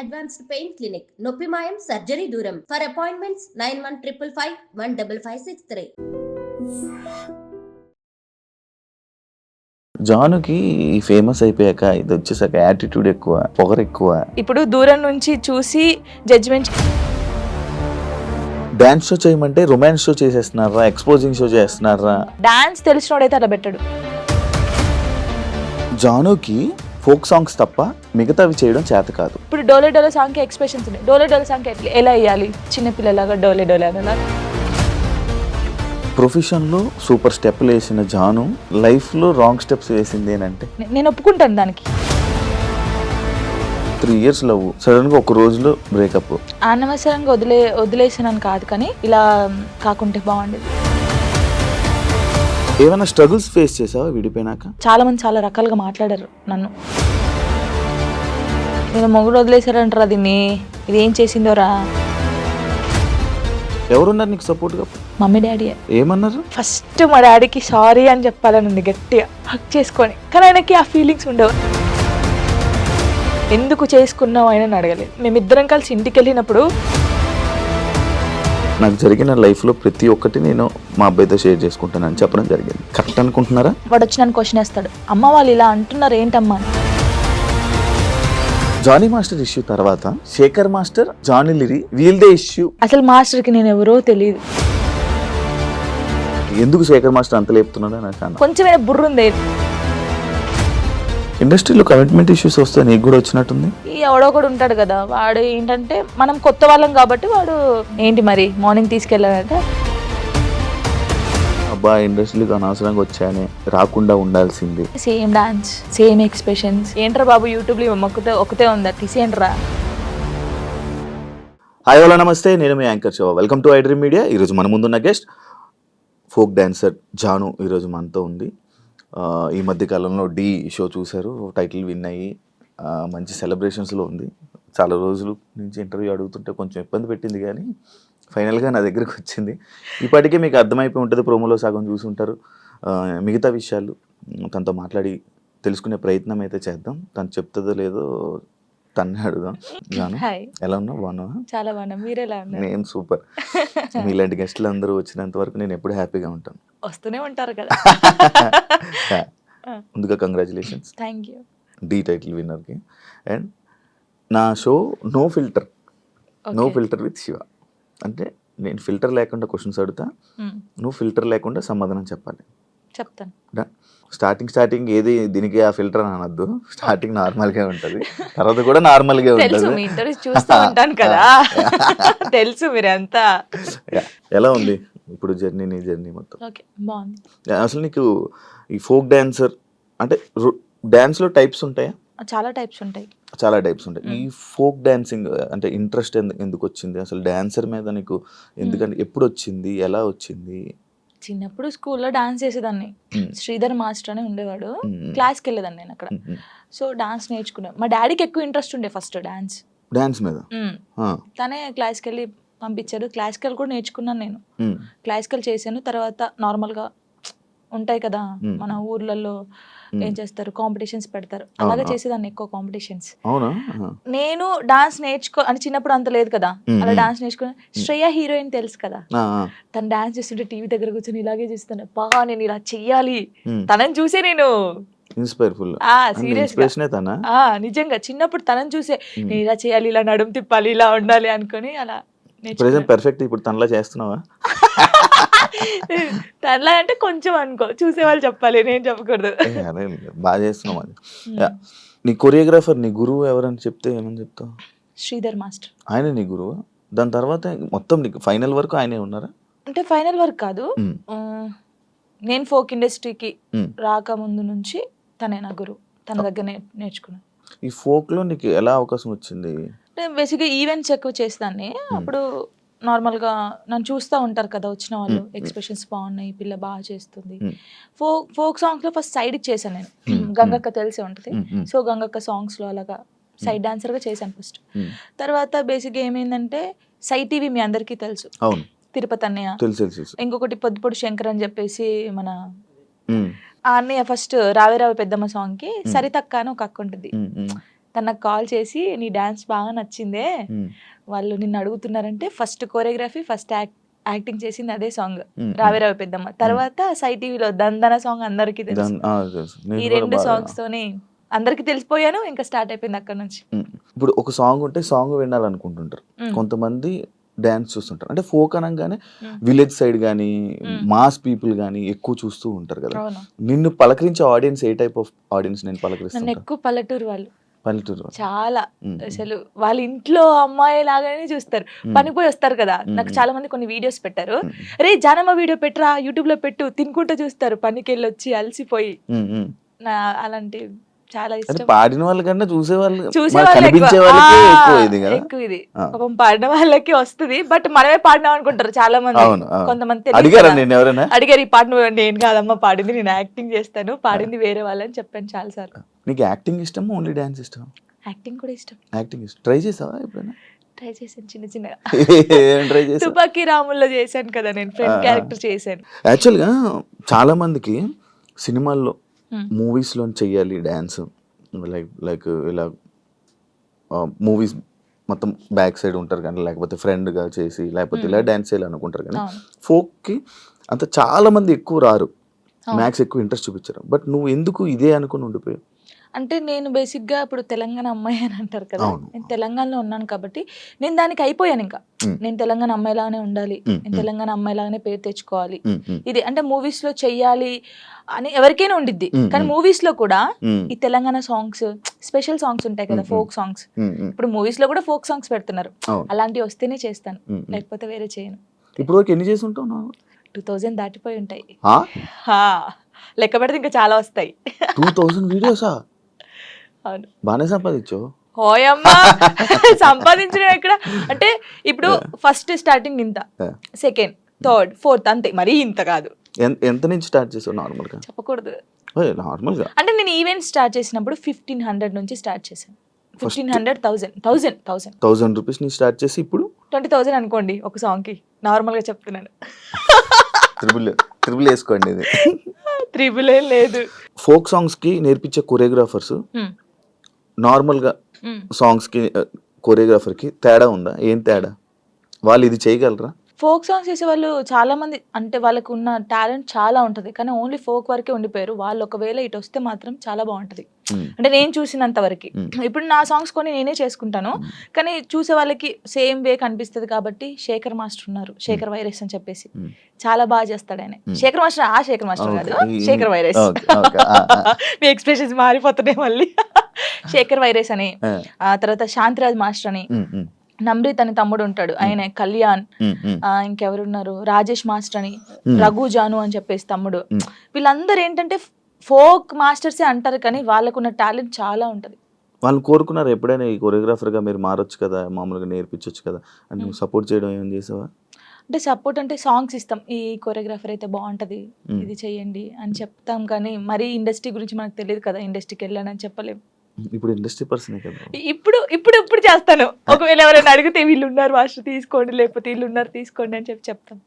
Advanced pain clinic. నొప్పి మాయం surgery దూరం. For appointments nine one triple five one double five six three. జానుకి famous అయిపోయాక ఇది వచ్చేసాక యాటిట్యూడ్ ఎక్కువ పొగరు ఎక్కువ. ఇప్పుడు దూరం నుంచి చూసి జడ్జిమెంట్ డాన్స్ షో చేయమంటే రొమాన్స్ షో చేసేస్తున్నారా ఎక్స్పోజింగ్ షో చేస్తున్నారా? డాన్స్ తెలిసినోడైతే అలా పెట్టడు. జానుకి ఫోక్ సాంగ్స్ తప్ప మిగతావి చేయడం చేత కాదు. ఇప్పుడు డోలే డోలే సాంగ్కి ఎక్స్ప్రెషన్స్ ఉన్నాయి. డోలే డోలే సాంగ్కి ఎట్లా ఎలా వేయాలి? చిన్నపిల్లలాగా డోలే డోలే అని అలా ప్రొఫెషన్లో సూపర్ స్టెప్లు వేసిన జాను లైఫ్లో రాంగ్ స్టెప్స్ వేసింది ఏంటంటే? నేను ఒప్పుకుంటాను దానికి. త్రీ ఇయర్స్ లవ్ సడన్గా ఒక రోజులో బ్రేకప్. అనవసరంగా వదిలే వదిలేసానని కాదు కానీ ఇలా కాకుంటే బాగుండేది. ఏమైనా స్ట్రగుల్స్ ఫేస్ చేసావా విడిపోయినాక? చాలా మంది చాలా రకాలుగా మాట్లాడారు నన్ను. నేను మొగుడు వదిలేశారంటారా దీన్ని? ఇది ఏం చేసిందోరా? ఎవరున్నారు నీకు సపోర్ట్గా మమ్మీ డాడీ ఏమన్నారు? ఫస్ట్ మా డాడీకి సారీ అని చెప్పాలని ఉంది గట్టిగా. హక్ చేసుకొని. కానీ ఆయనకి ఆ ఫీలింగ్స్ ఉండవు. ఎందుకు చేసుకున్నావు ఆయన అడగలేదు. మేమిద్దరం కలిసి ఇంటికి వెళ్ళినప్పుడు నాకు జరిగిన లైఫ్లో ప్రతి ఒక్కటి నేను మా అబ్బాయితో షేర్ చేసుకుంటానని చెప్పడం జరిగింది. కరెక్ట్ అనుకుంటున్నారా? వాడు వచ్చి నన్ను క్వశ్చన్ వేస్తాడు. అమ్మ వాళ్ళు ఇలా అంటున్నారు ఏంటమ్మా అని. జానీ మాస్టర్ ఇష్యూ తర్వాత శేఖర్ మాస్టర్ జానీ లిరి వీల్దే ఇష్యూ. అసలు మాస్టర్కి నేను ఎవరో తెలియదు ఎందుకు శేఖర్ మాస్టర్ అంత లేపుతున్నాడో నాకు అన్న కొంచెమైనా బుర్ర ఉంది ఇండస్ట్రీలో కమిట్మెంట్ ఇష్యూస్ వస్తే నీకు కూడా వచ్చినట్టుంది? ఈ ఎవడో కూడా ఉంటాడు కదా వాడు ఏంటంటే మనం కొత్త వాళ్ళం కాబట్టి వాడు ఏంటి మరి మార్నింగ్ తీసుకెళ్ళాలంటే? అబ్బా ఇండస్ట్రీకి అనవసరంగా వచ్చానే రాకుండా ఉండాల్సింది. సేమ్ డాన్స్ సేమ్ ఎక్స్ప్రెషన్స్ ఏంట్రా బాబు యూట్యూబ్లో ఒకతే ఒకతే ఉందా తీసేయండిరా. హాయ్ హలో నమస్తే నేను మీ anchor show welcome to iDream media ఈరోజు మన ముందున్న గెస్ట్ ఫోక్ డాన్సర్ జాను ఈరోజు మనతో ఉంది. ఈ మధ్య కాలంలో డి షో చూశారు. టైటిల్ విన్ అయ్యి మంచి సెలబ్రేషన్స్లో ఉంది. చాలా రోజులు నుంచి ఇంటర్వ్యూ అడుగుతుంటే కొంచెం ఇబ్బంది పెట్టింది కానీ ఫైనల్గా నా దగ్గరికి వచ్చింది. ఇప్పటికే మీకు అర్థమైపోయి ఉంటుంది ప్రోమోలో సగం చూసుంటారు మిగతా విషయాలు తనతో మాట్లాడి తెలుసుకునే ప్రయత్నం అయితే చేద్దాం. తను చెప్తుందో లేదో తన్నే అడుగుదాం. జాను హాయ్ ఎలా ఉన్నావు? బాగున్నావా? చాలా బాగున్నా. మీరు ఎలా ఉన్నారు? నేను సూపర్. మీలాంటి గెస్ట్లు అందరూ వచ్చినంత వరకు నేను ఎప్పుడు హ్యాపీగా ఉంటాను. వస్తూనే ఉంటారు కదా. ముందుగా congratulations thank you the title విన్నర్కి and నా show no filter no filter with Shiva అంటే నేను ఫిల్టర్ లేకుండా క్వశ్చన్స్ అడుగుతా. నువ్వు ఫిల్టర్ లేకుండా సమాధానం చెప్పాలి. చెప్తాను. స్టార్టింగ్ స్టార్టింగ్ ఏది దీనికి ఆ ఫిల్టర్ అని అనొద్దు. స్టార్టింగ్ నార్మల్గా ఉంటుంది. తర్వాత కూడా తెలుసు ఉంటుంది. మీ ఇంటర్వ్యూ చూస్తూ ఉంటాను కదా. తెలుసు మీరంతా. ఎలా ఉంది ఇప్పుడు జర్నీ నీ జర్నీ మొత్తం? ఓకే బాగుంది. అసలు నీకు ఈ ఫోక్ డాన్సర్ అంటే డాన్స్లో టైప్స్ ఉంటాయా? చాలా టైప్స్ ఉంటాయి. చాలా టైప్స్ ఉంటాయి. ఈ ఫోక్ డాన్సింగ్ అంటే ఇంట్రెస్ట్ ఎందుకు వచ్చింది అసలు డాన్సర్ మీద నీకు ఎందుకంటే ఎప్పుడు వచ్చింది ఎలా వచ్చింది? చిన్నప్పుడు స్కూల్లో డాన్స్ చేసేదాన్ని. శ్రీధర్ మాస్టర్ అని ఉండేవాడు. క్లాస్కి వెళ్ళేదాన్ని నేను అక్కడ. సో డాన్స్ నేర్చుకున్నాను మా డాడీకి ఎక్కువ ఇంట్రెస్ట్ ఉండే ఫస్ట్ డాన్స్ డాన్స్ మీద. తనే క్లాస్కి వెళ్ళి పంపించాడు క్లాసికల్ కూడా నేర్చుకున్నాను నేను. క్లాసికల్ చేశాను తర్వాత నార్మల్గా ఉంటాయి కదా. మన ఊర్లలో. ఏం చేస్తారు? కాంపిటీషన్స్ పెడతారు. అలాగే. చేసేదాన్ని ఎక్కువ కాంపిటీషన్స్. నేను డాన్స్ నేర్చుకో అని చిన్నప్పుడు అంత లేదు కదా. అలా డాన్స్ నేర్చుకుని శ్రేయ హీరోయిన్ తెలుసు కదా. తను డాన్స్ చేస్తుంటే టీవీ దగ్గర కూర్చొని ఇలాగే చూస్తాను బాగా నేను ఇలా చెయ్యాలి. తనని చూసే నేను. ఇన్స్పైర్ఫుల్ ఆ సీరియస్గా ఇన్స్పిరేషనే తన? ఆ నిజంగా. చిన్నప్పుడు తనని చూసే. నేను ఇలా చేయాలి ఇలా నడుము తిప్పాలి ఇలా ఉండాలి అనుకొని అలా ప్రెసెంట్. పర్ఫెక్ట్ ఇప్పుడు తనలా చేస్తున్నావా? తనలా అంటే కొంచెం అనుకో. చూసేవాళ్ళు చెప్పాలి నేను చెప్పకూడదు. అదే బాగా చేస్తున్నావు అది. నీ కొరియోగ్రాఫర్ నీ గురువు ఎవరని చెప్తే ఏమని చెప్తావు? శ్రీధర్ మాస్టర్. ఆయన నీ గురువు? దాని తర్వాత మొత్తం నీకు ఫైనల్ వరకు ఆయనే ఉన్నారా? అంటే ఫైనల్ వర్క్ కాదు. నేను ఫోక్ ఇండస్ట్రీకి. రాకముందు నుంచి తనే నా గురువు. తన దగ్గర నేర్చుకున్నాను ఈ folk లో నీకు ఎలా అవకాశం వచ్చింది? అంటే బేసిక్గా ఈవెంట్స్ ఎక్కువ చేసేదాన్ని అప్పుడు నార్మల్గా నన్ను చూస్తూ ఉంటారు కదా వచ్చిన వాళ్ళు. ఎక్స్ప్రెషన్స్ బాగున్నాయి పిల్ల బాగా చేస్తుంది. ఫోక్ ఫోక్ సాంగ్స్లో ఫస్ట్ సైడ్కి చేశాను నేను. గంగక్క తెలిసే ఉంటుంది. సో గంగక్క సాంగ్స్లో అలాగా సైడ్ డాన్సర్గా చేశాను ఫస్ట్. తర్వాత బేసిక్గా ఏమైందంటే సై టీవీ మీ అందరికీ తెలుసు. తిరుపతి అన్నయ్య. ఇంకొకటి పొద్దుపొడి శంకర్ అని చెప్పేసి మన ఆ అన్నయ్య ఫస్ట్ రావే రావే పెద్దమ్మ సాంగ్కి సరితక్క అని ఒక అక్క ఉంటుంది. తను నాకు కాల్ చేసి నీ డాన్స్ బాగా నచ్చిందే. వాళ్ళు నిన్ను అడుగుతున్నారంటే ఫస్ట్ కోరియోగ్రఫీ ఫస్ట్ యాక్టింగ్ చేసింది అదే సాంగ్. ఉమ్, రావే రావే పెద్దమ్మ. తర్వాత సై టీవీలో దందన సాంగ్ అందరికీ తెలుసు. ఈ రెండు సాంగ్స్ తోని అందరికి తెలిసిపోయాను ఇంకా స్టార్ట్ అయిపోయింది అక్కడ నుంచి. ఇప్పుడు ఒక సాంగ్ ఉంటే సాంగ్ వినాలనుకుంటుంటారు. కొంతమంది డాన్స్ చూస్తుంటారు. అంటే ఫోక్ అనగానే. విలేజ్ సైడ్ కానీ. మాస్ పీపుల్ కానీ ఎక్కువ చూస్తూ ఉంటారు కదా. నిన్ను పలకరించే ఆడియన్స్ ఏ టైప్ ఆఫ్ ఆడియన్స్ నేను పలకరిస్తాను ఎక్కువ పల్లెటూరు వాళ్ళు. పల్లెటూరు. చాలా. అసలు వాళ్ళ ఇంట్లో అమ్మాయి లాగానే చూస్తారు ఉమ్. పనికి పోయి వస్తారు కదా నాకు. చాలా మంది కొన్ని వీడియోస్ పెట్టారు. రే జానమ్మ వీడియో పెట్టరా యూట్యూబ్లో పెట్టు తినుకుంటూ చూస్తారు పనికి వెళ్ళి వచ్చి అలసిపోయి అలాంటి చాలా ఇష్టం. పాడిన వాళ్ళకన్నా చూసే వాళ్ళు చూసే. వాళ్ళకి ఎక్కువ ఇది. పాపం పాడిన వాళ్ళకి వస్తుంది బట్ మనమే పాడినాం అనుకుంటారు చాలా మంది. కొంతమంది అడిగారా ఈ పాట నేను కాదమ్మా పాడింది నేను యాక్టింగ్ చేస్తాను పాడింది వేరే వాళ్ళని చెప్పాను చాలా సార్లు నీకు యాక్టింగ్ ఇష్టం ఓన్లీ డాన్స్ ఇష్టం యాక్టింగ్ కూడా ఇష్టం. యాక్టింగ్ ఇష్టం. ట్రై చేసావా ఎప్పుడైనా? ట్రై చేశాను చిన్న చిన్నగా. తుపాకీ రాముల్లో చేశాను కదా నేను ఫ్రెండ్. క్యారెక్టర్ చేశాను. యాక్చువల్గా చాలా మందికి సినిమాల్లో. మూవీస్లో చెయ్యాలి డ్యాన్స్. లైక్ లైక్ ఇలా మూవీస్ మొత్తం బ్యాక్ సైడ్ ఉంటారు కానీ లేకపోతే ఫ్రెండ్గా చేసి లేకపోతే ఇలా డ్యాన్స్ చేయాలి అనుకుంటారు కానీ. ఫోక్కి అంత చాలా మంది ఎక్కువ రారు. మ్యాథ్స్ ఎక్కువ ఇంట్రెస్ట్ చూపించారు. బట్ నువ్వు ఎందుకు ఇదే అనుకుని ఉండిపోయావు? అంటే నేను బేసిక్గా ఇప్పుడు తెలంగాణ అమ్మాయి అని అంటారు కదా. నేను తెలంగాణలో ఉన్నాను కాబట్టి నేను దానికి అయిపోయాను ఇంకా. నేను తెలంగాణ అమ్మాయిలాగానే ఉండాలి నేను. తెలంగాణ అమ్మాయిలాగానే పేరు తెచ్చుకోవాలి ఇది అంటే మూవీస్లో చెయ్యాలి అని ఎవరికైనా ఉండిద్ది కానీ. మూవీస్లో కూడా ఈ తెలంగాణ సాంగ్స్ స్పెషల్ సాంగ్స్ ఉంటాయి కదా. ఫోక్ సాంగ్స్ ఇప్పుడు మూవీస్లో కూడా ఫోక్ సాంగ్స్ పెడుతున్నారు. అలాంటివి వస్తేనే చేస్తాను. లేకపోతే వేరే చేయను ఇప్పుడు ఎన్ని చేసి ఉంటావు టూ థౌజండ్ దాటిపోయి ఉంటాయి లెక్క పెడితే ఇంకా చాలా వస్తాయి. టూ థౌసండ్ వీడియోసా? అవును. బాగానే సంపాదించావు హోయమ్మా సంపాదించడం ఎక్కడ? అంటే ఇప్పుడు ఫస్ట్ స్టార్టింగ్ ఇంత. సెకండ్ థర్డ్ ఫోర్త్ అంతే. మరీ ఇంత కాదు. ఎంత ఎంత నుంచి స్టార్ట్ చేసావు నార్మల్గా? చెప్పకూడదు. నార్మల్గా. అంటే నేను ఈవెంట్ స్టార్ట్ చేసినప్పుడు ఫిఫ్టీన్ హండ్రెడ్ నుంచి స్టార్ట్ చేశాను. Fifteen hundred thousand thousand thousand. Thousand rupees నుంచి స్టార్ట్ చేసి ఇప్పుడు? ట్వంటీ థౌసండ్ అనుకోండి ఒక సాంగ్కి. నార్మల్గా చెప్తున్నాను. త్రిబుల్ త్రిబుల్ వేసుకోండి ఇది. త్రిబుల్ ఏం లేదు ఫోక్ సాంగ్స్కి నేర్పించే కొరియోగ్రాఫర్స్ Hmm. నార్మల్గా Hmm. సాంగ్స్కి కొరియోగ్రాఫర్కి తేడా ఉందా ఏం తేడా వాళ్ళు ఇది చేయగలరా ఫోక్ సాంగ్స్ చేసే వాళ్ళు చాలా మంది అంటే వాళ్ళకు ఉన్న టాలెంట్ చాలా ఉంటుంది. కానీ ఓన్లీ ఫోక్ వరకే ఉండిపోయారు. వాళ్ళు ఒకవేళ ఇటు వస్తే మాత్రం చాలా బాగుంటది. అంటే నేను చూసినంత వరకు. ఇప్పుడు నా సాంగ్స్ కొని నేనే చేసుకుంటాను. కానీ చూసే వాళ్ళకి సేమ్ వే కనిపిస్తుంది కాబట్టి శేఖర్ మాస్టర్ ఉన్నారు. శేఖర్ వైరస్ అని చెప్పేసి. చాలా బాగా చేస్తాడు ఆయన. శేఖర్ మాస్టర్ ఆ శేఖర్ మాస్టర్ కాదు. శేఖర్ వైరస్. మీ ఎక్స్ప్రెషన్స్ మారిపోతున్నాయి మళ్ళీ. శేఖర్ వైరస్ అని ఆ. తర్వాత శాంతిరాజ్ మాస్టర్ అని. నమ్రీత్ అని తమ్ముడు ఉంటాడు. ఆయన కళ్యాణ్. ఇంకెవరున్నారు? రాజేష్ మాస్టర్ అని. రఘు జాను అని చెప్పేసి తమ్ముడు. వీళ్ళందరూ ఏంటంటే ఫోక్ మాస్టర్సే అంటారు కానీ వాళ్ళకున్న టాలెంట్ చాలా ఉంటది. వాళ్ళు కోరుకున్నారు ఎప్పుడైనా ఈ కొరియోగ్రాఫర్గా మీరు మారొచ్చు కదా మామూలుగా నేర్పించవచ్చు కదా అని నువ్వు సపోర్ట్ చేయడం ఏం చేసావా? అంటే సపోర్ట్ అంటే సాంగ్స్ ఇస్తాం. ఈ కొరియోగ్రాఫర్ అయితే బాగుంటది. ఇది చెయ్యండి అని చెప్తాం కానీ మరీ ఇండస్ట్రీ గురించి మనకు తెలియదు కదా ఇండస్ట్రీకి వెళ్ళానని చెప్పలేం. ఇప్పుడు ఇండస్ట్రీ పర్సనే కదా. ఇప్పుడు ఇప్పుడు ఇప్పుడు చేస్తాను. ఒకవేళ ఎవరైనా అడిగితే వీళ్ళు ఉన్నారు మాస్టర్ తీసుకోండి లేకపోతే వీళ్ళు ఉన్నారు తీసుకోండి అని చెప్పి చెప్తాను.